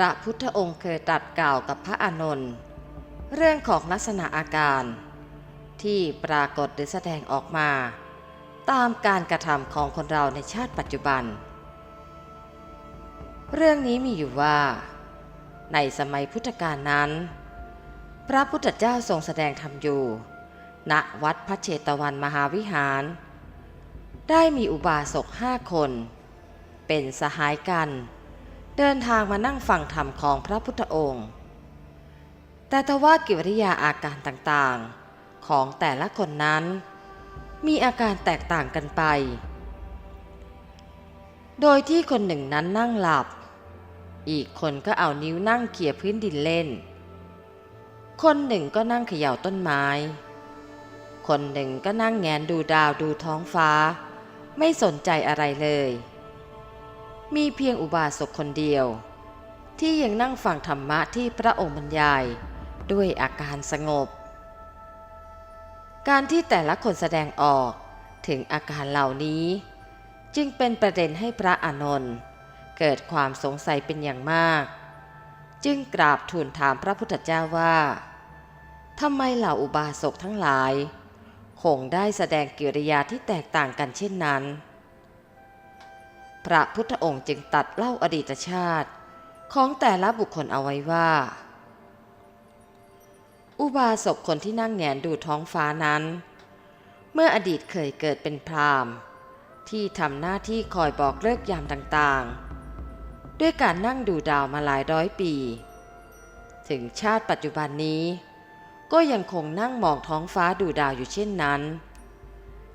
ระพุทธองค์เคยตรัสกล่าวกับพระอานนท์เรื่องของลักษณะอาการ ที่ปรากฏหรือแสดงออกมา ตามการกระทำของคนเราในชาติปัจจุบัน เรื่องนี้มีอยู่ว่า ในสมัยพุทธกาลนั้น พระพุทธเจ้าทรงแสดงธรรมอยู่ ณวัดพระเชตวันมหาวิหาร ได้มีอุบาสกห้าคน เป็นสหายกันเเดินทางมานั่งฟังธรรมของพระพุทธองค์ แต่ทว่ากิริยาอาการต่างๆ ของแต่ละคนนั้น มีอาการแตกต่างกันไป โดยที่คนหนึ่งนั้นนั่งหลับ อีกคนก็เอานิ้วนั่งเขี่ยพื้นดินเล่น คนหนึ่งก็นั่งเขย่าต้นไม้ คนหนึ่งก็นั่งแงนดูดาวดูท้องฟ้า ไม่สนใจอะไรเลย มีเพียงอุบาสกคนเดียว ที่ยังนั่งฟังธรรมะที่พระองค์บรรยาย ด้วยอาการสงบ การที่แต่ละคนแสดงออกถึงอาการเหล่านี้ จึงเป็นประเด็นให้พระอานนท์เกิดความสงสัยเป็นอย่างมาก จึงกราบทูลถามพระพุทธเจ้าว่าทำไมเหล่าอุบาสกทั้งหลาย คงได้แสดงกิริยาที่แตกต่างกันเช่นนั้น พระพุทธองค์จึงตัดเล่าอดีตชาติ ของแต่ละบุคคลเอาไว้ว่า อุบาสกคนที่นั่งแงนดูท้องฟ้านั้น เมื่ออดีตเคยเกิดเป็นพราหมณ์ ที่ทำหน้าที่คอยบอกเลิกยามต่างๆ ด้วยการนั่งดูดาวมาหลายร้อยปี ถึงชาติปัจจุบันนี้ ก็ยังคงนั่งมองท้องฟ้าดูดาวอยู่เช่นนั้น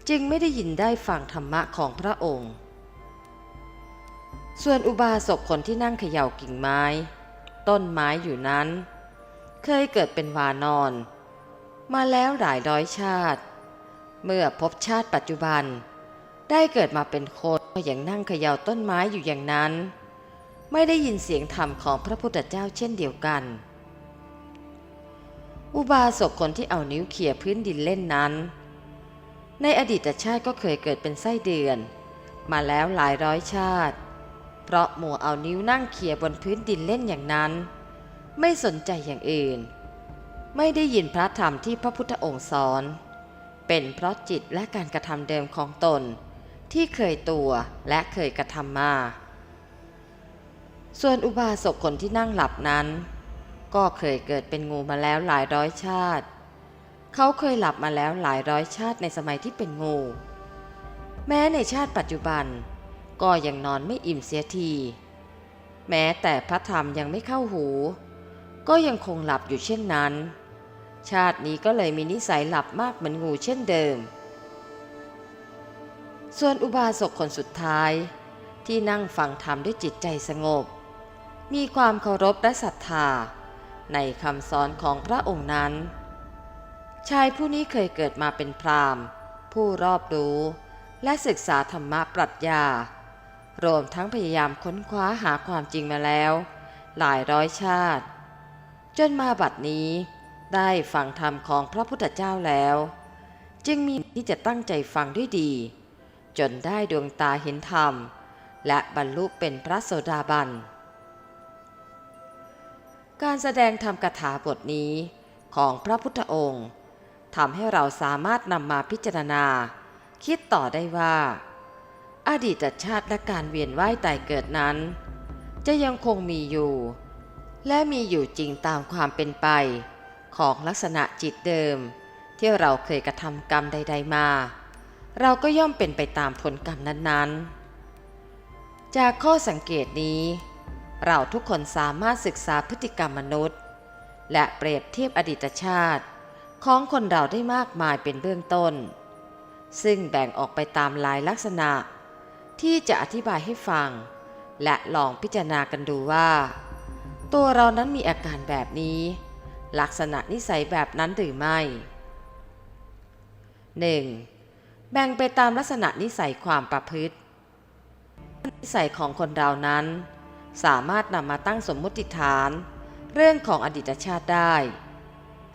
จึงไม่ได้ยินได้ฟังธรรมะของพระองค์ ส่วนอุบาสกคนที่นั่งเขย่ากิ่งไม้ ต้นไม้อยู่นั้น เคยเกิดเป็นวานอน มาแล้วหลายร้อยชาติ เมื่อพบชาติปัจจุบัน ได้เกิดมาเป็นคนก็ยังนั่งเขย่าต้นไม้อยู่อย่างนั้น ไม่ได้ยินเสียงธรรมของพระพุทธเจ้าเช่นเดียวกัน อุบาสกคนที่เอานิ้วเขี่ยพื้นดินเล่นนั้น ในอดีตชาติก็เคยเกิดเป็นไส้เดือน มาแล้วหลายร้อยชาติ เพราะหมัวเอานิ้วนั่งเขี่ยบนพื้นดินเล่นอย่างนั้น ไม่สนใจอย่างอื่น ไม่ได้ยินพระธรรมที่พระพุทธองค์สอน เป็นเพราะจิตและการกระทำเดิมของตน ที่เคยตัวและเคยกระทำมา ส่วนอุบาสกคนที่นั่งหลับนั้น ก็เคยเกิดเป็นงูมาแล้วหลายร้อยชาติ เขาเคยหลับมาแล้วหลายร้อยชาติในสมัยที่เป็นงู แม้ในชาติปัจจุบัน ก็ยังนอนไม่อิ่มเสียที แม้แต่พระธรรมยังไม่เข้าหู ก็ยังคงหลับอยู่เช่นนั้น ชาตินี้ก็เลยมีนิสัยหลับมากเหมือนงูเช่นเดิม ส่วนอุบาสกคนสุดท้าย ที่นั่งฟังธรรมด้วยจิตใจสงบ มีความเคารพและศรัทธา ในคำสอนของพระองค์นั้น ชายผู้นี้เคยเกิดมาเป็นพราหมณ์ ผู้รอบรู้และศึกษาธรรมะปรัชญา รวมทั้งพยายามค้นคว้าหาความจริงมาแล้ว หลายร้อยชาติ จนมาบัดนี้ ได้ฟังธรรมของพระพุทธเจ้าแล้ว จึงมีที่จะตั้งใจฟังด้วยดี จนได้ดวงตาเห็นธรรม และบรรลุเป็นพระโสดาบัน การแสดงธรรมกถาบทนี้ของพระพุทธองค์ทำให้เราสามารถนำมาพิจารณา คิดต่อได้ว่า อดีตชาติและการเวียนว่ายตายเกิดนั้น จะยังคงมีอยู่ และมีอยู่จริงตามความเป็นไป ของลักษณะจิตเดิม ที่เราเคยกระทำกรรมใด ๆมา เราก็ย่อมเป็นไปตามผลกรรมนั้นๆ จากข้อสังเกตนี้ เราทุกคนสามารถศึกษาพฤติกรรมมนุษย์ และเปรียบเทียบอดีตชาติ ของคนเราได้มากมายเป็นเบื้องต้น ซึ่งแบ่งออกไปตามหลายลักษณะ ที่จะอธิบายให้ฟัง และลองพิจารณากันดูว่า ตัวเรานั้นมีอาการแบบนี้ ลักษณะนิสัยแบบนั้นหรือไม่ 1. แบ่งไปตามลักษณะนิสัยความประพฤติ นิสัยของคนเรานั้น สามารถนำมาตั้งสมมุติฐาน เรื่องของอดีตชาติได้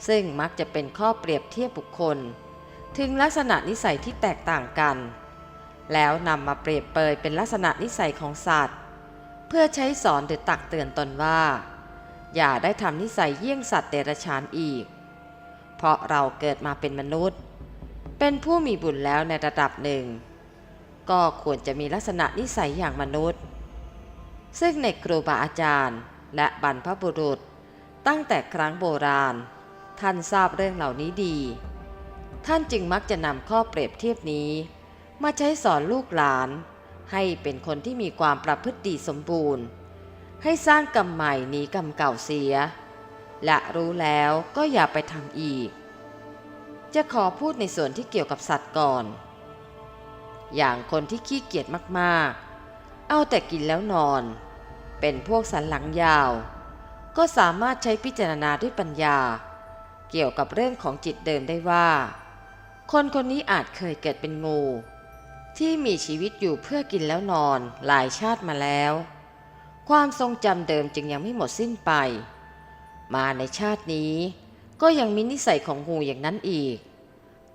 ซึ่งมักจะเป็นข้อเปรียบเทียบบุคคล ถึงลักษณะนิสัยที่แตกต่างกัน แล้วนำมาเปรียบเปยเป็นลักษณะนิสัยของสัตว์ เพื่อใช้สอนหรือตักเตือนตนว่า อย่าได้ทำนิสัยเยี่ยงสัตว์เดรัจฉานอีก เพราะเราเกิดมาเป็นมนุษย์ เป็นผู้มีบุญแล้วในระดับหนึ่ง ก็ควรจะมีลักษณะนิสัยอย่างมนุษย์ ซึ่งในครูบาอาจารย์ และบรรพบุรุษ ตั้งแต่ครั้งโบราณ ท่านทราบเรื่องเหล่านี้ดี ท่านจึงมักจะนำข้อเปรียบเทียบนี้ มาใช้สอนลูกหลาน ให้เป็นคนที่มีความประพฤติดีสมบูรณ์ ให้สร้างกรรมใหม่หนีกรรมเก่าเสีย และรู้แล้วก็อย่าไปทำอีก จะขอพูดในส่วนที่เกี่ยวกับสัตว์ก่อน อย่างคนที่ขี้เกียจมากๆ เอาแต่กินแล้วนอน เป็นพวกสันหลังยาว ก็สามารถใช้พิจารณาด้วยปัญญา เกี่ยวกับเรื่องของจิตเดิมได้ว่า คนคนนี้อาจเคยเกิดเป็นงู ที่มีชีวิตอยู่เพื่อกินแล้วนอนหลายชาติมาแล้ว ความทรงจำเดิมจึงยังไม่หมดสิ้นไป มาในชาตินี้ก็ยังมีนิสัยของงูอย่างนั้นอีก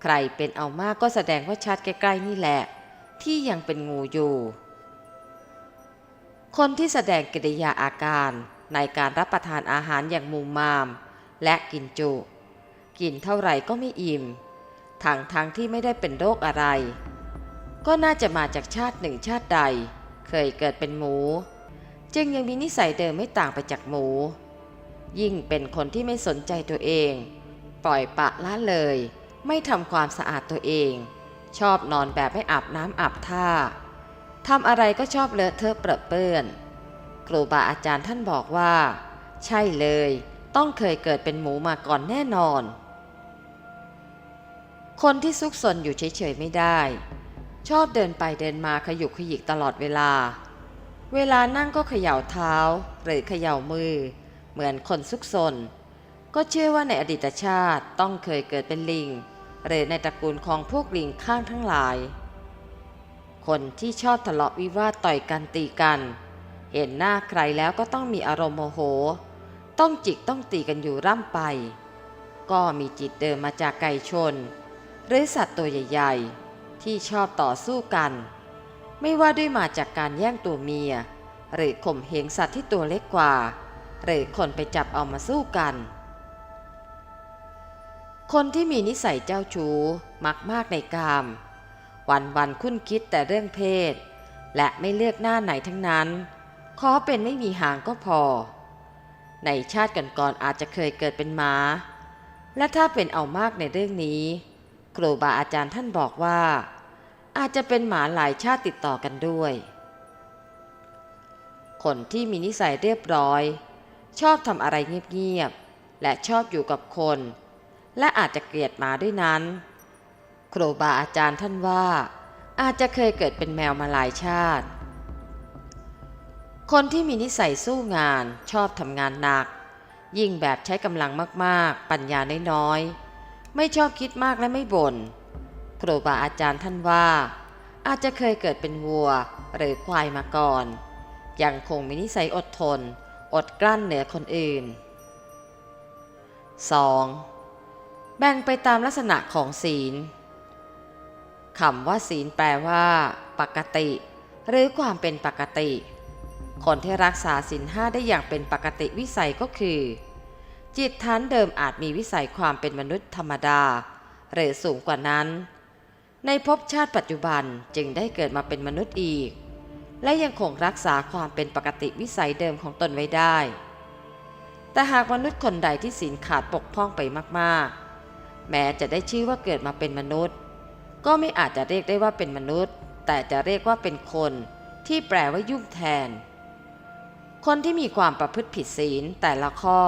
ใครเป็นเอามากก็แสดงว่าชาติใกล้ๆนี่แหละ ที่ยังเป็นงูอยู่ คนที่แสดงกิริยาอาการในการรับประทานอาหารอย่างมุมมาม และกินจุ กินเท่าไหร่ก็ไม่อิ่มทั้งทั้งที่ไม่ได้เป็นโรคอะไร ก็น่าจะมาจากชาติหนึ่งชาติใด เคยเกิดเป็นหมู จึงยังมีนิสัยเดิมไม่ต่างไปจากหมู ยิ่งเป็นคนที่ไม่สนใจตัวเอง ปล่อยปะละเลย ไม่ทำความสะอาดตัวเอง ชอบนอนแบบไม่อาบน้ำอาบท่าทำอะไรก็ชอบเลอะเทอะเปรอะเปื้อนครูบาอาจารย์ท่านบอกว่า ใช่เลย ต้องเคยเกิดเป็นหมูมาก่อนแน่นอน คนที่ซุกซนอยู่เฉยๆไม่ได้ ชอบเดินไปเดินมาขยุกขยิกตลอดเวลา เวลานั่งก็เขย่าเท้าหรือเขย่ามือ เหมือนคนซุกซน ก็เชื่อว่าในอดีตชาติต้องเคยเกิดเป็นลิง หรือในตระกูลของพวกลิงข้างทั้งหลาย คนที่ชอบทะเลาะวิวาทต่อยกันตีกัน เห็นหน้าใครแล้วก็ต้องมีอารมณ์โมโห ต้องจิกต้องตีกันอยู่ร่ำไป ก็มีจิตเดิมมาจากไก่ชน หรือสัตว์ตัวใหญ่ๆ ที่ชอบต่อสู้กัน ไม่ว่าด้วยมาจากการแย่งตัวเมีย หรือข่มเหงสัตว์ที่ตัวเล็กกว่า หรือคนไปจับเอามาสู้กัน คนที่มีนิสัยเจ้าชู้มักมากในกาม วันวันคุ้นคิดแต่เรื่องเพศ และไม่เลือกหน้าไหนทั้งนั้น ขอเป็นไม่มีหางก็พอ ในชาติก่อนๆอาจจะเคยเกิดเป็นม้าและถ้าเป็นเอามากในเรื่องนี้ ครูบาอาจารย์ท่านบอกว่า อาจจะเป็นหมาหลายชาติติดต่อกันด้วย คนที่มีนิสัยเรียบร้อย ชอบทำอะไรเงียบๆ และชอบอยู่กับคน และอาจจะเกลียดหมาด้วยนั้น ครูบาอาจารย์ท่านว่า อาจจะเคยเกิดเป็นแมวมาหลายชาติ คนที่มีนิสัยสู้งานชอบทำงานหนัก ยิ่งแบบใช้กำลังมากๆ ปัญญาน้อยๆ ไม่ชอบคิดมากและไม่บน่น ครูบาอาจารย์ท่านว่า อาจจะเคยเกิดเป็นวัวหรือควายมาก่อน ยังคงมีนิสัยอดทน อดกลั้นเหนือคนอื่น 2. แบ่งไปตามลักษณะของศีลคำว่าศีลแปลว่า ปกติ หรือความเป็นปกติ คนที่รักษาศีลห้าได้อย่างเป็นปกติวิสัยก็คือ จิตฐานเดิมอาจมีวิสัยความเป็นมนุษย์ธรรมดา หรือสูงกว่านั้น ในภพชาติปัจจุบันจึงได้เกิดมาเป็นมนุษย์อีก และยังคงรักษาความเป็นปกติวิสัยเดิมของตนไว้ได้ แต่หากมนุษย์คนใดที่ศีลขาดปกพร่องไปมากๆ แม้จะได้ชื่อว่าเกิดมาเป็นมนุษย์ ก็ไม่อาจจะเรียกได้ว่าเป็นมนุษย์ แต่จะเรียกว่าเป็นคนที่แปลว่ายุ่งแทน คนที่มีความประพฤติผิดศีลแต่ละข้อ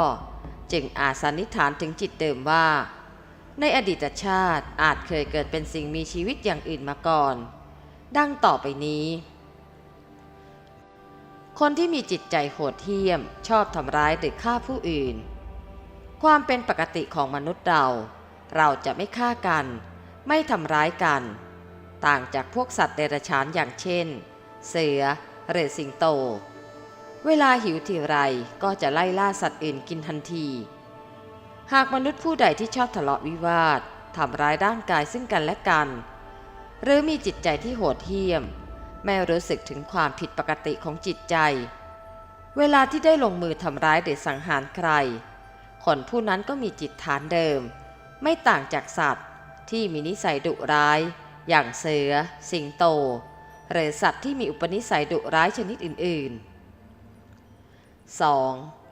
จึงอาจสันนิษฐานถึงจิตเดิมว่า ในอดีตชาติอาจเคยเกิดเป็นสิ่งมีชีวิตอย่างอื่นมาก่อน ดังต่อไปนี้ คนที่มีจิตใจโหดเหี้ยม ชอบทำร้ายหรือฆ่าผู้อื่น ความเป็นปกติของมนุษย์เรา เราจะไม่ฆ่ากัน ไม่ทำร้ายกัน ต่างจากพวกสัตว์เดรัจฉานอย่างเช่น เสือหรือสิงโต เวลาหิวทีไรก็จะไล่ล่าสัตว์อื่นกินทันที หากมนุษย์ผู้ใดที่ชอบทะเลาะวิวาททำร้ายร่างกายซึ่งกันและกัน หรือมีจิตใจที่โหดเหี้ยม ไม่รู้สึกถึงความผิดปกติของจิตใจ เวลาที่ได้ลงมือทำร้ายหรือสังหารใคร คนผู้นั้นก็มีจิตฐานเดิม ไม่ต่างจากสัตว์ ที่มีนิสัยดุร้าย อย่างเสือ สิงโต หรือสัตว์ที่มีอุปนิสัยดุร้ายชนิดอื่น ๆ 2.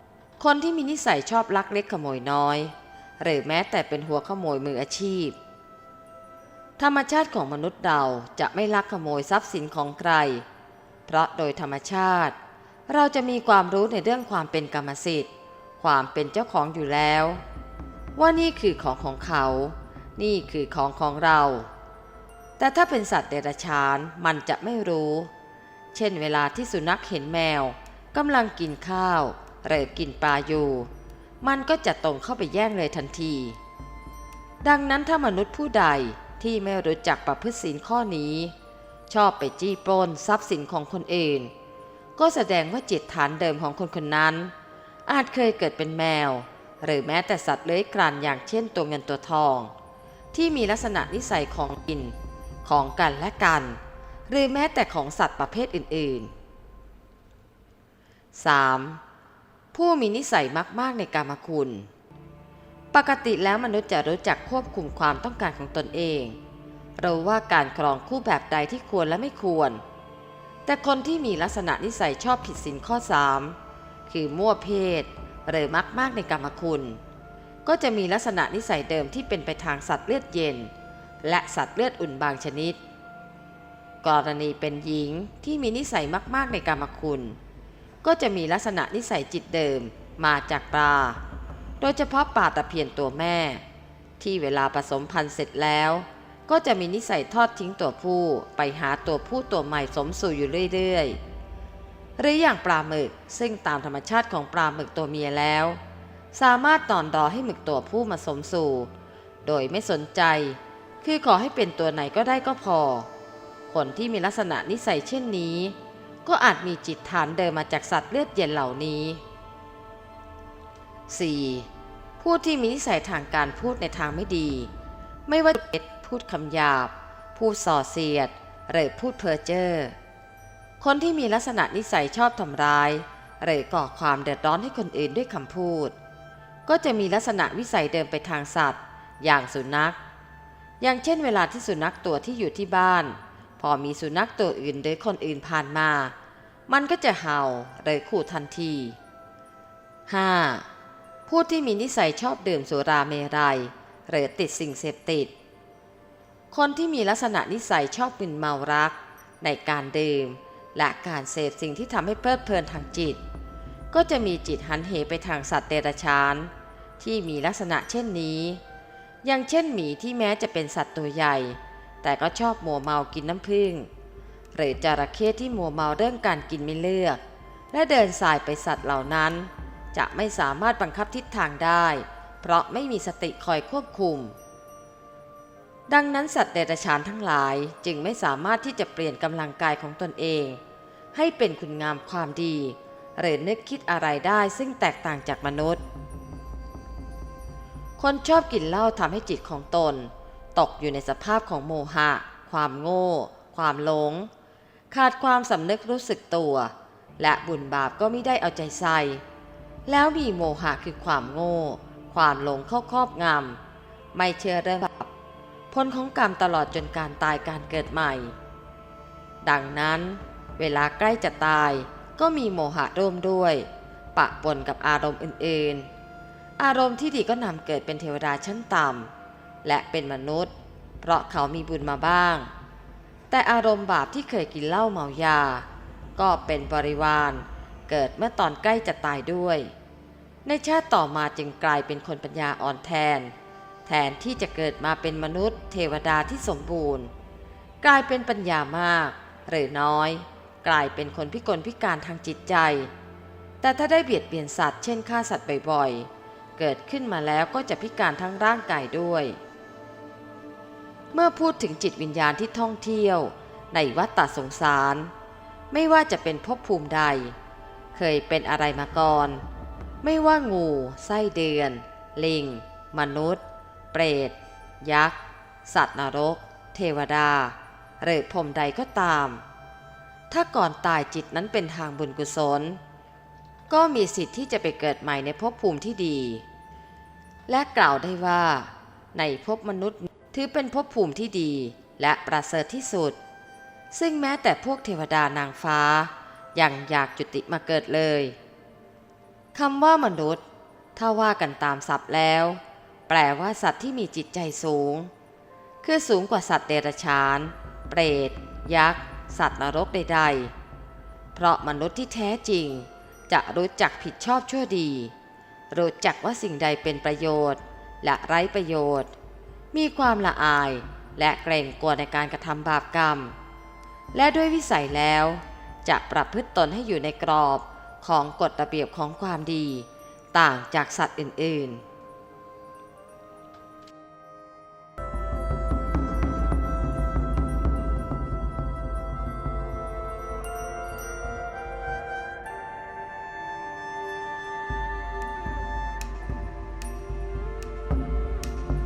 คนที่มีนิสัยชอบลักเล็กขโมยน้อย หรือแม้แต่เป็นหัวขโมยมืออาชีพ ธรรมชาติของมนุษย์เราจะไม่ลักขโมยทรัพย์สินของใคร เพราะโดยธรรมชาติ เราจะมีความรู้ในเรื่องความเป็นกรรมสิทธิ์ ความเป็นเจ้าของอยู่แล้ว ว่านี่คือของของเขา นี่คือของของเรา แต่ถ้าเป็นสัตว์เดรัจฉานมันจะไม่รู้ เช่นเวลาที่สุนัขเห็นแมวกำลังกินข้าว หรือกินปลาอยู่ มันก็จะตรงเข้าไปแย่งเลยทันที ดังนั้นถ้ามนุษย์ผู้ใดที่ไม่รู้จักประพฤติศีลข้อนี้ ชอบไปจี้ปล้นทรัพย์สินของคนอื่น ก็แสดงว่าจิตฐานเดิมของคนคนนั้น อาจเคยเกิดเป็นแมว หรือแม้แต่สัตว์เลื้อยคลานอย่างเช่นตัวเงินตัวทอง ที่มีลักษณะนิสัยของกิน ของกันและกัน หรือแม้แต่ของสัตว์ประเภทอื่นๆ 3. ผู้มีนิสัยมากๆในกามคุณ ปกติแล้วมนุษย์จะรู้จักควบคุมความต้องการของตนเอง เรู้ว่าการครองคู่แบบใดที่ควรและไม่ควร แต่คนที่มีลักษณะนิสัยชอบผิดศีลข้อ 3 คือมั่วเพศหรือมักมากในกรรมคุณ ก็จะมีลักษณะนิสัยเดิมที่เป็นไปทางสัตว์เลือดเย็น และสัตว์เลือดอุ่นบางชนิด กรณีเป็นหญิงที่มีนิสัยมากๆในกรรมคุณ ก็จะมีลักษณะนิสัยจิตเดิมมาจากปลา โดยเฉพาะปลาตะเพียนตัวแม่ ที่เวลาผสมพันธุ์เสร็จแล้ว ก็จะมีนิสัยทอดทิ้งตัวผู้ไปหาตัวผู้ตัวใหม่สมสู่อยู่เรื่อยๆ หรืออย่างปลาหมึกซึ่งตามธรรมชาติของปลาหมึกตัวเมียแล้ว สามารถตอนรอให้หมึกตัวผู้มาสมสู่ โดยไม่สนใจ คือขอให้เป็นตัวไหนก็ได้ก็พอ คนที่มีลักษณะนิสัยเช่นนี้ ก็อาจมีจิตฐานเดิมมาจากสัตว์เลือดเย็นเหล่านี้ 4. ผู้ที่มีนิสัยทางการพูดในทางไม่ดี ไม่ว่าจะเป็นพูดคำหยาบ พูดส่อเสียด หรือพูดเพ้อเจ้อ คนที่มีลักษณะนิสัยชอบทำร้าย หรือก่อความเดือดร้อนให้คนอื่นด้วยคำพูด ก็จะมีลักษณะวิสัยเดิมไปทางสัตว์ อย่างสุนัข อย่างเช่นเวลาที่สุนัขตัวที่อยู่ที่บ้าน พอมีสุนัขตัวอื่นหรือคนอื่นผ่านมา มันก็จะเห่าหรือขู่ทันที 5. ผู้ที่มีนิสัยชอบดื่มสุราเมรัยหรือติดสิ่งเสพติด คนที่มีลักษณะนิสัยชอบมึนเมารัก ในการดื่ม และการเสพสิ่งที่ทำให้เพลิดเพลินทางจิต ก็จะมีจิตหันเหไปทางสัตว์เดรัจฉานที่มีลักษณะเช่นนี้ อย่างเช่นหมีที่แม้จะเป็นสัตว์ตัวใหญ่ แต่ก็ชอบมัวเมากินน้ำผึ้งหรือจระเข้ที่มัวเมาเรื่องการกินไม่เลือก และเดินสายไปสัตว์เหล่านั้น จะไม่สามารถบังคับทิศทางได้ เพราะไม่มีสติคอยควบคุม ดังนั้นสัตว์เดรัจฉานทั้งหลายจึงไม่สามารถที่จะเปลี่ยนกำลังกายของตนเอง ให้เป็นคุณงามความดี หรือนึกคิดอะไรได้ซึ่งแตกต่างจากมนุษย์ คนชอบกินเหล้าทำให้จิตของตน ตกอยู่ในสภาพของโมหะ ความโง่ ความหลง ขาดความสำนึกรู้สึกตัว และบุญบาปก็ไม่ได้เอาใจใส่ แล้วมีโมหะคือความโง่ ความหลงเข้าครอบงำ ไม่เชื่อเรื่องบาปผลของกรรมตลอดจนการตายการเกิดใหม่ ดังนั้น เวลาใกล้จะตายก็มีโมหะร่วมด้วย ปะปนกับอารมณ์อื่นๆ อารมณ์ที่ดีก็นำเกิดเป็นเทวดาชั้นต่ำ และเป็นมนุษย์ เพราะเขามีบุญมาบ้าง แต่อารมณ์บาปที่เคยกินเหล้าเมายา ก็เป็นบริวาร เกิดเมื่อตอนใกล้จะตายด้วย ในชาติต่อมาจึงกลายเป็นคนปัญญาอ่อนแทน แทนที่จะเกิดมาเป็นมนุษย์ เทวดาที่สมบูรณ์ กลายเป็นปัญญามากหรือน้อย กลายเป็นคนพิกลพิการทางจิตใจ แต่ถ้าได้เบียดเบียนสัตว์เช่นฆ่าสัตว์บ่อยๆเกิดขึ้นมาแล้วก็จะพิการทั้งร่างกายด้วย เมื่อพูดถึงจิตวิญญาณที่ท่องเที่ยว ในวัฏฏะสงสาร ไม่ว่าจะเป็นภพภูมิใด เคยเป็นอะไรมาก่อน ไม่ว่างูไส้เดือน ลิง มนุษย์ เปรต ยักษ์ สัตว์นรก เทวดา หรือพรมใดก็ตาม ถ้าก่อนตายจิตนั้นเป็นทางบุญกุศล ก็มีสิทธิ์ที่จะไปเกิดใหม่ในภพภูมิที่ดี และกล่าวได้ว่าในภพมนุษย์ ถือเป็นภพภูมิที่ดีและประเสริฐที่สุด ซึ่งแม้แต่พวกเทวดานางฟ้า ยังอยากจุติมาเกิดเลยคำว่ามนุษย์ ถ้าว่ากันตามศัพท์แล้ว แปลว่าสัตว์ที่มีจิตใจสูง คือสูงกว่าสัตว์เดรัจฉาน เปรต ยักษ์ สัตว์นรกใดๆ เพราะมนุษย์ที่แท้จริง จะรู้จักผิดชอบชั่วดี รู้จักว่าสิ่งใดเป็นประโยชน์ และไร้ประโยชน์ มีความละอายและเกรงกลัวในการกระทำบาปกรรม และด้วยวิสัยแล้ว จะประพฤติตนให้อยู่ในกรอบของกฎระเบียบของความดี ต่างจากสัตว์อื่นๆ